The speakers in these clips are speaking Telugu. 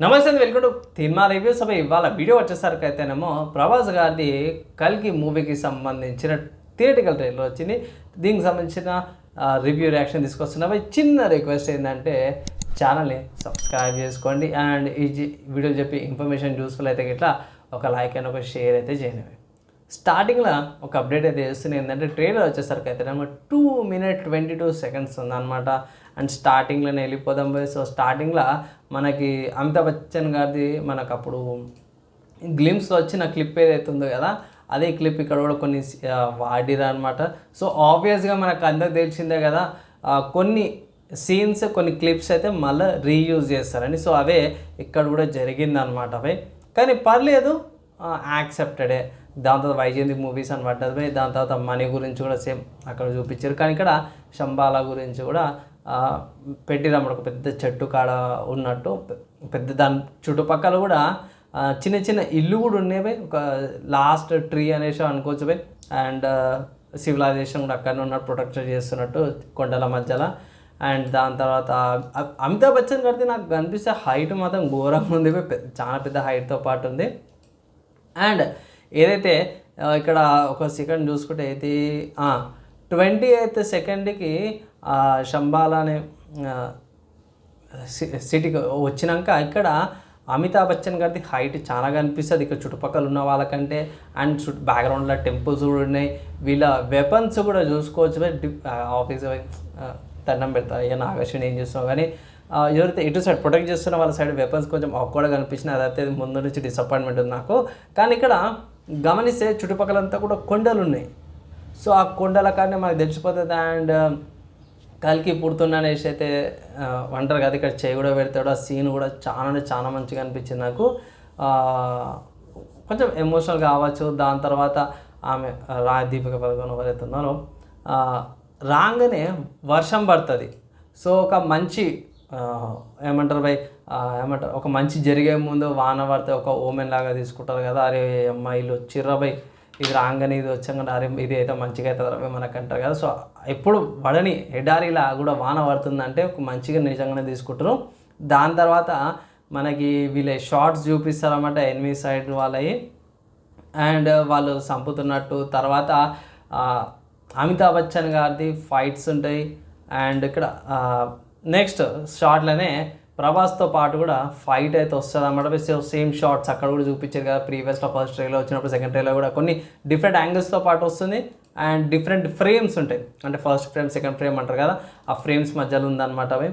నమస్తే వెల్కమ్ టు సినిమా రివ్యూస్ అవి ఇవాళ వీడియో వచ్చేసరికి అయితేనేమో ప్రభాస్ గారిది కల్కి మూవీకి సంబంధించిన థియేటికల్ ట్రైలర్ వచ్చింది. దీనికి సంబంధించిన రివ్యూ రియాక్షన్ తీసుకొస్తున్నా. చిన్న రిక్వెస్ట్ ఏంటంటే ఛానల్ని సబ్స్క్రైబ్ చేసుకోండి. అండ్ ఈ వీడియో చెప్పి ఇన్ఫర్మేషన్ యూస్ఫుల్ అయితే ఇట్లా ఒక లైక్ అండ్ ఒక షేర్ అయితే చేయండి. స్టార్టింగ్లో ఒక అప్డేట్ అయితే చేస్తుంది ఏంటంటే ట్రైలర్ వచ్చేసరికి అయితే two minute twenty two seconds ఉందన్నమాట. అండ్ స్టార్టింగ్లోనే వెళ్ళిపోదాం. పోయి సో స్టార్టింగ్లో మనకి అమితాబ్ బచ్చన్ గారిది మనకు అప్పుడు గ్లిమ్స్లో వచ్చిన క్లిప్ ఏదైతే ఉందో కదా అదే క్లిప్ ఇక్కడ కూడా కొన్ని వాడిరా అనమాట సో ఆబ్వియస్గా మనకు అందరికి తెలిసిందే కదా కొన్ని సీన్స్ కొన్ని క్లిప్స్ అయితే మళ్ళీ రీయూజ్ చేస్తారని. సో అవే ఇక్కడ కూడా జరిగిందనమాట అవే. కానీ పర్లేదు యాక్సెప్టెడే దాని తర్వాత వైజయంతి మూవీస్ అనమాట దాని తర్వాత మనీ గురించి కూడా సేమ్ అక్కడ చూపించారు. కానీ ఇక్కడ శంబాల గురించి కూడా ఆ, ఒక పెద్ద చెట్టు కాడ ఉన్నట్టు పెద్ద దాని చుట్టుపక్కల కూడా చిన్న చిన్న ఇల్లు కూడా ఉండేవి. ఒక లాస్ట్ ట్రీ అనేసి అనుకోవచ్చు అండ్ సివిలైజేషన్ కూడా అక్కడనే ఉన్నట్టు ప్రొటెక్ట్ చేస్తున్నట్టు కొండల మధ్యలో. అండ్ దాని తర్వాత అమితాబ్ బచ్చన్ కడితే నాకు కనిపిస్తే హైట్ మాత్రం ఘోరంగా ఉంది పెద్ద- చాలా పెద్ద హైట్తో పాటు ఉంది. అండ్ ఏదైతే ఇక్కడ ఒక సెకండ్ చూసుకుంటే అయితే ట్వంటీ ఎయిత్ సెకండ్కి శంబాల అనే సి- సిటీకి వచ్చినాక ఇక్కడ అమితాబ్ బచ్చన్ గారిది హైట్ చాలా కనిపిస్తుంది. ఇక్కడ చుట్టుపక్కల ఉన్న వాళ్ళకంటే అండ్ చుట్టూ బ్యాక్గ్రౌండ్లో టెంపుల్స్ కూడా ఉన్నాయి. వీళ్ళ వెపన్స్ కూడా చూసుకోవచ్చు. ఆఫీస్ పోయి, దండం పెడతా. అయ్యా నాగశ్విని ఏం చేస్తాం కానీ ఎవరైతే ఇటు సైడ్ ప్రొటెక్ట్ చేస్తున్న వాళ్ళ సైడ్ వెపన్స్ కొంచెం ఆక్వర్డ్గా కనిపించిన అదైతే ముందు నుంచి డిసప్పాయింట్మెంట్ ఉంది నాకు. కానీ ఇక్కడ గమనిస్తే చుట్టుపక్కలంతా కూడా కొండలు ఉన్నాయి. సో ఆ కొండల కానీ మనకు తెలిసిపోతుంది. అండ్ కలికి పుడుతున్నా అనేసి అయితే అంటారు కదా ఇక్కడ చేయి కూడా పెడతాడు. ఆ సీన్ కూడా చాలా అంటే చాలా మంచిగా అనిపించింది నాకు. కొంచెం ఎమోషనల్ కావచ్చు. దాని తర్వాత ఆమె రా దీపిక పదకొండు ఎవరైతే ఉన్నారో రాగానే వర్షం పడుతుంది. సో ఒక మంచి ఏమంటారు భయ్ ఏమంటారు ఒక మంచి జరిగే ముందు వాన పడితే ఒక ఓమెన్ లాగా తీసుకుంటారు కదా. అరే అమ్మాయిలు వచ్చిర్రా భయ్. ఇది రాగానే ఇది వచ్చాక అరే ఇది అయితే మంచిగా అవుతుంది రవి మనకు అంటారు కదా. సో ఎప్పుడు పడని ఎడారిలా కూడా వాన పడుతుందంటే ఒక మంచిగా నిజంగానే తీసుకుంటారు. దాని తర్వాత మనకి వీళ్ళ షార్ట్స్ చూపిస్తారన్నమాట ఎనిమిది సైడ్ వాళ్ళవి అండ్ వాళ్ళు చంపుతున్నట్టు తర్వాత అమితాబ్ బచ్చన్ గారిది ఫైట్స్ ఉంటాయి. అండ్ ఇక్కడ నెక్స్ట్ షార్ట్లోనే ప్రభాస్తో పాటు కూడా ఫైట్ అయితే వస్తుంది అన్నమాట. సేమ్ షార్ట్స్ అక్కడ కూడా చూపించారు కదా. ప్రీవియస్లో ఫస్ట్ ట్రైలో వచ్చినప్పుడు సెకండ్ ట్రైలో కూడా కొన్ని డిఫరెంట్ యాంగిల్స్తో పాటు వస్తుంది. అండ్ డిఫరెంట్ ఫ్రేమ్స్ ఉంటాయి. అంటే ఫస్ట్ ఫ్రేమ్ సెకండ్ ఫ్రేమ్ అంటారు కదా. ఆ ఫ్రేమ్స్ మధ్యలో ఉందన్నమాట అవి.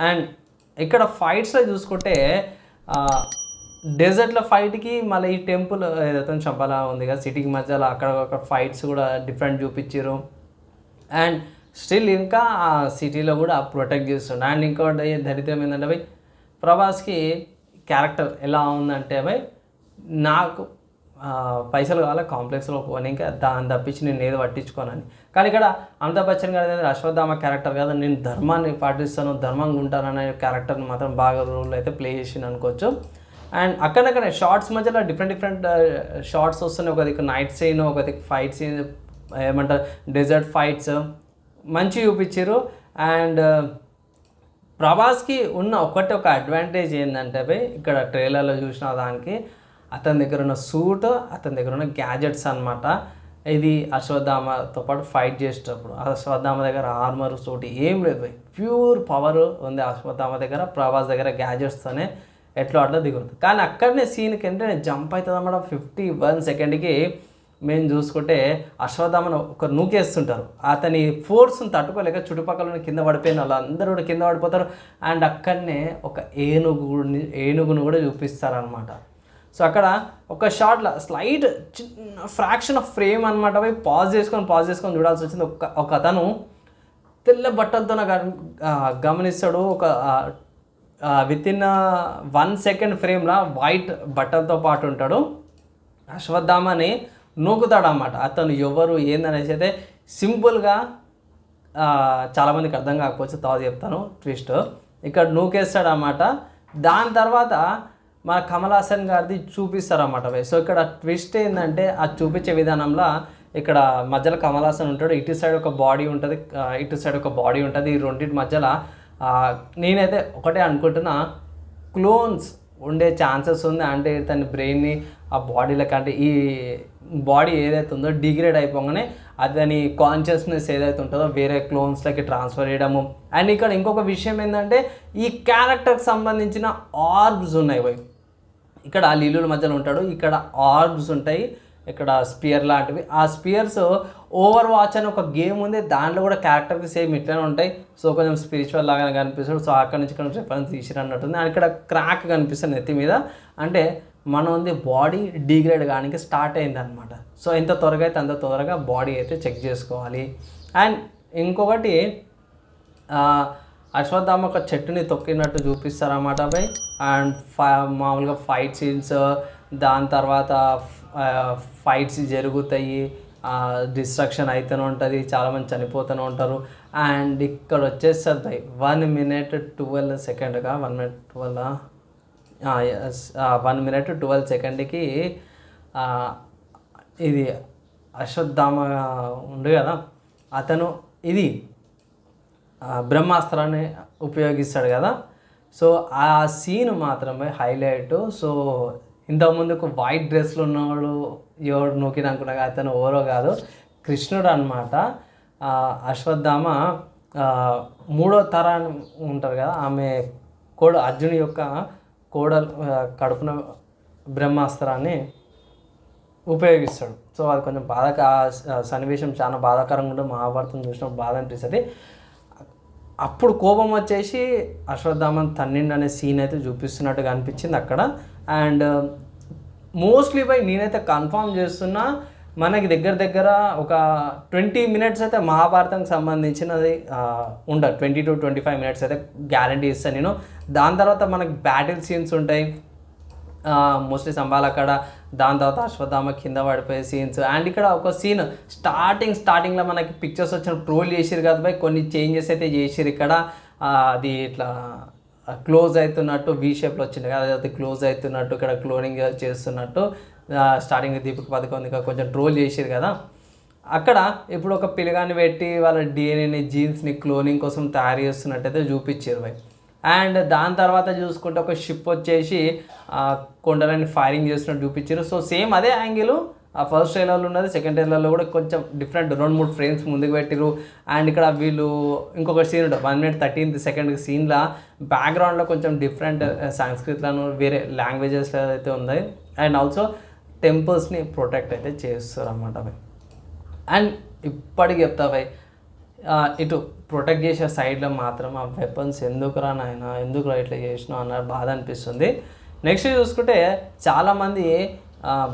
అండ్ ఇక్కడ ఫైట్స్లో చూసుకుంటే డెజర్ట్లో ఫైట్కి మళ్ళీ ఈ టెంపుల్ ఏదైతే చంపాలా ఉంది కదా. సిటీకి మధ్యలో అక్కడ ఒక ఫైట్స్ కూడా డిఫరెంట్ చూపించారు. అండ్ స్టిల్ ఇంకా ఆ సిటీలో కూడా ప్రొటెక్ట్ చేస్తుండే అండ్ ఇంకోటి దరిద్రం ఏంటంటే భయ్ ప్రభాస్కి క్యారెక్టర్ ఎలా ఉందంటే భయ్ నాకు పైసలు కావాలి కాంప్లెక్స్లో పోనీ ఇంకా దాన్ని తప్పించి నేను ఏది పట్టించుకోనని. కానీ ఇక్కడ అమితాబ్ బచ్చన్ గారు అశ్వత్థామ క్యారెక్టర్ కాదు నేను ధర్మాన్ని పాటిస్తాను ధర్మంగా ఉంటాననే క్యారెక్టర్ని మాత్రం బాగా రోల్ అయితే ప్లే చేసింది అనుకోవచ్చు. అండ్ అక్కడక్కడ షార్ట్స్ మధ్యలో డిఫరెంట్ డిఫరెంట్ షార్ట్స్ వస్తున్నాయి. ఒక దిక్కు నైట్ సీన్ ఒక దిక్కు ఫైట్ సీన్ ఏమంటారు డెజర్ట్ ఫైట్స్ మంచి చూపించారు అండ్ ప్రభాస్కి ఉన్న ఒకటి ఒక అడ్వాంటేజ్ ఏంటంటే ఇక్కడ ట్రైలర్లో చూసిన దానికి అతని దగ్గర ఉన్న సూట్ అతని దగ్గర ఉన్న గ్యాజెట్స్ అన్నమాట. ఇది అశ్వత్థామతో పాటు ఫైట్ చేసేటప్పుడు. అశ్వత్థామ దగ్గర ఆర్మర్ సూట్ ఏం లేదు భయ్ ప్యూర్ పవర్ ఉంది అశ్వత్థామ దగ్గర ప్రభాస్ దగ్గర గ్యాజెట్స్తోనే ఎట్లా అట్లా దిగుతుంది. కానీ అక్కడనే సీన్కి అంటే జంప్ అవుతుంది అన్నమాట ఫిఫ్టీ వన్ సెకండ్కి మేము చూసుకుంటే అశ్వత్థామను ఒక నూకేస్తుంటారు. అతని ఫోర్స్ని తట్టుకోలేక చుట్టుపక్కల ఉన్న కింద పడిపోయిన వాళ్ళు అందరూ కూడా కింద పడిపోతారు. అండ్ అక్కడనే ఒక ఏనుగుని ఏనుగును కూడా చూపిస్తారనమాట సో అక్కడ ఒక షార్ట్లో స్లైట్ చిన్న ఫ్రాక్షన్ ఆఫ్ ఫ్రేమ్ అనమాట పోయి పాజ్ చేసుకొని పాజ్ చేసుకొని చూడాల్సి వచ్చింది. ఒక ఒక అతను తెల్ల బట్టలతో నాకు గమనిస్తాడు. ఒక విత్ ఇన్ వన్ సెకండ్ ఫ్రేమ్లో వైట్ బట్టలతో పాటు ఉంటాడు. అశ్వత్థామని నూకుతాడు అన్నమాట అతను ఎవరు ఏందనేసి అయితే సింపుల్గా చాలామందికి అర్థం కాకపోవచ్చు తర్వాత చెప్తాను ట్విస్ట్. ఇక్కడ నూకేస్తాడు అన్నమాట దాని తర్వాత మన కమల్ హాసన్ గారిది చూపిస్తారన్నమాట సో ఇక్కడ ట్విస్ట్ ఏంటంటే అది చూపించే విధానంలో ఇక్కడ మధ్యలో కమల్ హాసన్ ఉంటాడు. ఇటు సైడ్ ఒక బాడీ ఉంటుంది ఇటు సైడ్ ఒక బాడీ ఉంటుంది. ఈ రెండింటి మధ్యలో నేనైతే ఒకటే అనుకుంటున్నా క్లోన్స్ ఉండే ఛాన్సెస్ ఉంది. అంటే తన బ్రెయిన్ని ఆ బాడీలోకి అంటే ఈ బాడీ ఏదైతే ఉందో డిగ్రేడ్ అయిపోగానే అతని కాన్షియస్నెస్ ఏదైతే ఉంటుందో వేరే క్లోన్స్లకి ట్రాన్స్ఫర్ చేయడము. అండ్ ఇక్కడ ఇంకొక విషయం ఏంటంటే ఈ క్యారెక్టర్కి సంబంధించిన ఆర్బ్స్ ఉన్నాయి. పోయి ఇక్కడ లీలుల మధ్యలో ఉంటాడు. ఇక్కడ ఆర్బ్స్ ఉంటాయి. ఇక్కడ స్పియర్ లాంటివి. ఆ స్పియర్స్ ఓవర్ వాచ్ అని ఒక గేమ్ ఉంది. దాంట్లో కూడా క్యారెక్టర్కి సేమ్ ఇట్లనే ఉంటాయి. సో కొంచెం స్పిరిచువల్ లాగానే కనిపిస్తాడు సో అక్కడ నుంచి ఇక్కడ రిఫరెన్స్ తీసిరు అన్నట్టుంది. అండ్ ఇక్కడ క్రాక్ కనిపిస్తుంది నెత్తి మీద. అంటే మనం ఉంది బాడీ డిగ్రేడ్ కానికి స్టార్ట్ అయింది అనమాట సో ఎంత త్వరగా అయితే అంత త్వరగా బాడీ అయితే చెక్ చేసుకోవాలి. అండ్ ఇంకొకటి అశ్వత్థామ ఒక చెట్టుని తొక్కినట్టు చూపిస్తారన్నమాట బై అండ్ ఫై మామూలుగా ఫైట్ సీన్స్ దాని తర్వాత ఫైట్స్ జరుగుతాయి డిస్ట్రక్షన్ అవుతూనే ఉంటుంది చాలామంది చనిపోతూనే ఉంటారు. అండ్ ఇక్కడ వచ్చేసరికి by one minute twelve సెకండ్గా one minute twelve one minute twelve సెకండ్కి ఇది అశ్వత్థామ ఉండు కదా అతను ఇది బ్రహ్మాస్త్రాన్ని ఉపయోగిస్తాడు కదా. సో ఆ సీన్ మాత్రమే హైలైట్ సో ఇంతకుముందుకు వైట్ డ్రెస్లో ఉన్నవాడు ఎవడు నూకిన అనుకున్నా అతను ఎవరో కాదు కృష్ణుడు అనమాట అశ్వత్థామ మూడో తరాన్ని ఉంటారు కదా ఆమె కోడ అర్జుని యొక్క కోడలు కడుపున బ్రహ్మాస్త్రాన్ని ఉపయోగిస్తాడు. సో అది కొంచెం బాధ సన్నివేశం చాలా బాధాకరంగా ఉంటుంది మహాభారతం చూసినప్పుడు బాధ అనిపిస్తుంది. అప్పుడు కోపం వచ్చేసి అశ్వత్థామన్ తన్నిండి అనే సీన్ అయితే చూపిస్తున్నట్టుగా అనిపించింది అక్కడ. అండ్ um, మోస్ట్లీ బై నేనైతే కన్ఫర్మ్ చేస్తున్నా మనకి దగ్గర దగ్గర ఒక ట్వంటీ మినిట్స్ అయితే మహాభారతంకి సంబంధించినది ఉండదు. Twenty to twenty five minutes అయితే గ్యారంటీ ఇస్తాను నేను. దాని తర్వాత మనకి బ్యాటిల్ సీన్స్ ఉంటాయి. మోస్ట్లీ సంబాల్ అక్కడ దాని తర్వాత అశ్వత్థామ కింద పడిపోయే సీన్స్ అండ్ ఇక్కడ ఒక సీన్ స్టార్టింగ్ స్టార్టింగ్లో మనకి పిక్చర్స్ వచ్చిన ట్రోల్ చేసిరు కదా బై కొన్ని చేంజెస్ అయితే చేసిరు ఇక్కడ. అది ఇట్లా క్లోజ్ అవుతున్నట్టు వీ షేప్లో వచ్చింది కదా అది క్లోజ్ అవుతున్నట్టు ఇక్కడ క్లోనింగ్ చేస్తున్నట్టు స్టార్టింగ్ దీపక పథకం ఇంకా కొంచెం ట్రోల్ చేసేది కదా. అక్కడ ఇప్పుడు ఒక పిల్లగాన్ని పెట్టి వాళ్ళ డిఎన్ఏని జీన్స్ని క్లోనింగ్ కోసం తయారు చేస్తున్నట్టయితే చూపించారు భయ్ అండ్ దాని తర్వాత చూసుకుంటే ఒక షిప్ వచ్చేసి కొండలని ఫైరింగ్ చేస్తున్నట్టు చూపించారు సో సేమ్ అదే యాంగిల్ ఆ ఫస్ట్ ట్రైలర్లో ఉన్నది సెకండ్ ట్రైలర్లో కూడా కొంచెం డిఫరెంట్ రెండు మూడు ఫ్రేమ్స్ ముందుకు పెట్టిరు అండ్ ఇక్కడ వీళ్ళు ఇంకొక సీన్ ఉంటుంది వన్ మినిట్ థర్టీన్త్ సెకండ్ సీన్లో బ్యాక్గ్రౌండ్లో కొంచెం డిఫరెంట్ సంస్కృతిలను వేరే లాంగ్వేజెస్లో అయితే ఉన్నాయి అండ్ ఆల్సో టెంపుల్స్ని ప్రొటెక్ట్ అయితే చేస్తారు అన్నమాట అవి. అండ్ ఇప్పటికి చెప్తా భయ్ ఆ, ఇటు ప్రొటెక్ట్ చేసే సైడ్లో మాత్రం ఆ వెపన్స్ ఎందుకురా నాయన ఎందుకురా ఇట్లా చేసినావు అన్న బాధ అనిపిస్తుంది. నెక్స్ట్ చూసుకుంటే చాలామంది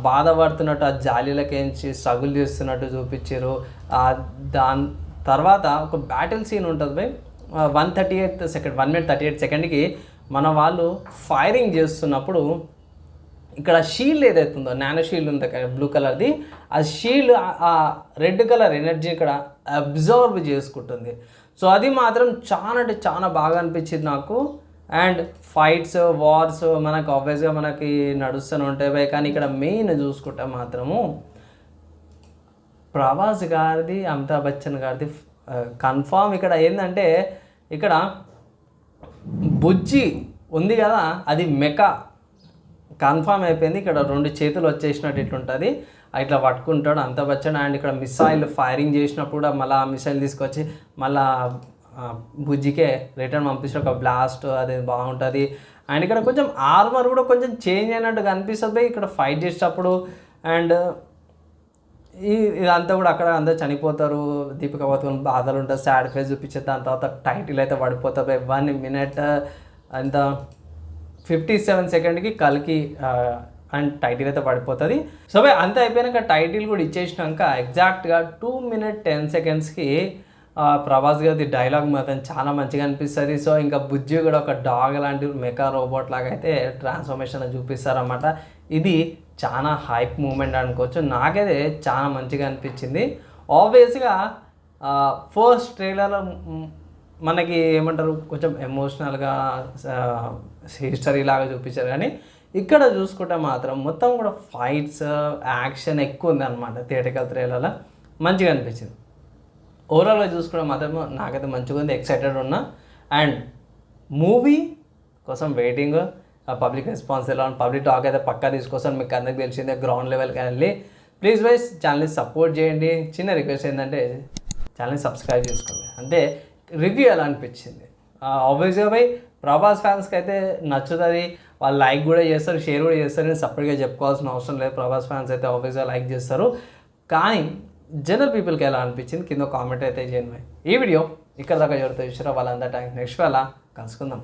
బాధపడుతున్నట్టు ఆ జాలీలకేంచి సగులు చేస్తున్నట్టు చూపించారు. దాని తర్వాత ఒక బ్యాటిల్ సీన్ ఉంటుంది by. One thirty eight second one minute thirty eight సెకండ్కి మన వాళ్ళు ఫైరింగ్ చేస్తున్నప్పుడు ఇక్కడ షీల్డ్ ఏదైతే ఉందో నానో షీల్డ్ ఉంది కదా బ్లూ కలర్ది ఆ షీల్డ్ ఆ రెడ్ కలర్ ఎనర్జీ ఇక్కడ అబ్జర్వ్ చేసుకుంటుంది. సో అది మాత్రం చాలా అంటే చాలా బాగా అనిపించింది నాకు. అండ్ ఫైట్స్ వార్స్ మనకు ఆబ్వియస్గా మనకి నడుస్తూనే ఉంటాయి బై కానీ ఇక్కడ మెయిన్ చూసుకుంటే మాత్రము ప్రభాస్ గారిది అమితాబ్ బచ్చన్ గారిది కన్ఫామ్ ఇక్కడ ఏంటంటే ఇక్కడ బుజ్జి ఉంది కదా అది మెకా. కన్ఫామ్ అయిపోయింది. ఇక్కడ రెండు చేతులు వచ్చేసినట్టు ఇట్లుంటుంది ఇట్లా పట్టుకుంటాడు అంత బచ్చన్. అండ్ ఇక్కడ మిసైల్ ఫైరింగ్ చేసినప్పుడు మళ్ళీ ఆ మిసైల్ తీసుకొచ్చి మళ్ళీ బుజ్జికే రిటర్న్ పంపించిన ఒక బ్లాస్ట్ అది బాగుంటుంది. అండ్ ఇక్కడ కొంచెం ఆర్మర్ కూడా కొంచెం చేంజ్ అయినట్టు కనిపిస్తుంది. ఇక్కడ ఫైట్ చేసేటప్పుడు అండ్ ఈ ఇదంతా కూడా అక్కడ అందరూ చనిపోతారు. దీపిక పథకం బాధలు ఉంటుంది సాడ్ ఫేస్ చూపించే దాని తర్వాత టైటిల్ అయితే పడిపోతుంది. వన్ మినిట్ అంత ఫిఫ్టీ సెవెన్ సెకండ్కి కలికి అండ్ టైటిల్ అయితే పడిపోతుంది. సో అంత అయిపోయాక టైటిల్ కూడా ఇచ్చేసినాక ఎగ్జాక్ట్గా టూ మినిట్ టెన్ సెకండ్స్కి ప్రభాస్ గారి డైలాగ్ మాత్రం చాలా మంచిగా అనిపిస్తుంది. సో ఇంకా బుజ్జి కూడా ఒక డాగ్ లాంటి మెకా రోబోట్ లాగా అయితే ట్రాన్స్ఫర్మేషన్ చూపిస్తారన్నమాట. ఇది చాలా హైప్ మూమెంట్ అనుకోవచ్చు. నాకైతే చాలా మంచిగా అనిపించింది. ఆబ్వియస్గా ఫస్ట్ ట్రైలర్ మనకి ఏమంటారు? కొంచెం ఎమోషనల్గా హిస్టరీ లాగా చూపించారు. కానీ ఇక్కడ చూసుకుంటే మాత్రం మొత్తం కూడా ఫైట్స్ యాక్షన్ ఎక్కువ ఉంది అనమాట థియేటికల్ థ్రిల్లర్లో మంచిగా అనిపించింది. ఓవరాల్గా చూసుకోవడం మాత్రం నాకైతే మంచిగా ఉంది ఎక్సైటెడ్ ఉన్నా. అండ్ మూవీ కోసం వెయిటింగ్ పబ్లిక్ రెస్పాన్స్ ఎలా పబ్లిక్ టాక్ అయితే పక్కా తీసుకొస్తాను మీకు అందరికి తెలిసిందే గ్రౌండ్ లెవెల్కి వెళ్ళి. ప్లీజ్ వైస్ ఛానల్ని సపోర్ట్ చేయండి. చిన్న రిక్వెస్ట్ ఏంటంటే ఛానల్ని సబ్స్క్రైబ్ చేసుకోండి. అంటే రివ్యూ ఎలా అనిపించింది? ఆబ్వియస్గా పోయి ప్రభాస్ ఫ్యాన్స్కి అయితే నచ్చుతుంది. వాళ్ళు లైక్ కూడా చేస్తారు షేర్ కూడా చేస్తారు. నేను సపరేట్గా చెప్పుకోవాల్సిన అవసరం లేదు. ప్రభాస్ ఫ్యాన్స్ అయితే ఆబ్వియస్గా లైక్ చేస్తారు. కానీ జనరల్ పీపుల్కి ఎలా అనిపించింది? కింద కామెంట్ అయితే చేయండి. ఈ వీడియో ఇక్కడ దాకా ఎవరితో చూసారో వాళ్ళందరూ థ్యాంక్ నెక్స్ట్ వేళ కలుసుకుందాం.